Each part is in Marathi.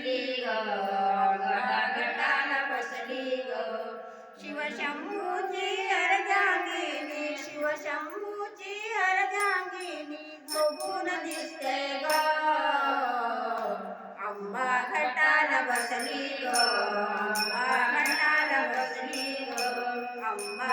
बसली ग गटाला बसली ग. शिवशंभूची अर्धांगिनी शिवशंभूची अर्धांगिनी बघून दिसते ग. अंबा घटाला बसली ग अंबा घटाला बसली ग. Amba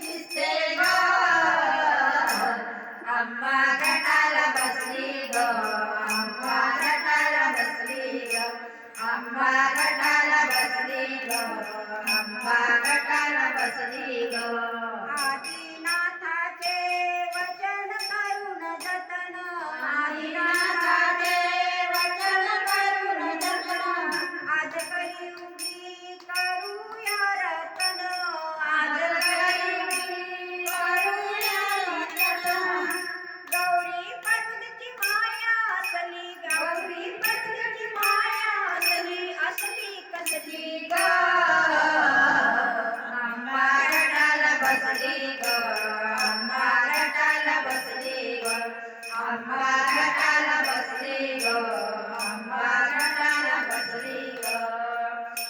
Ampa katala basri go, ampa katala basri go.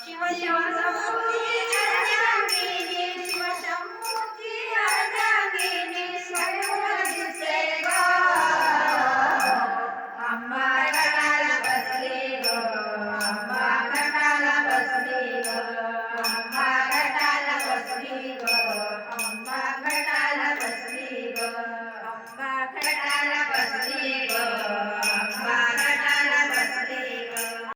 Shiv Shiv Va a cantar.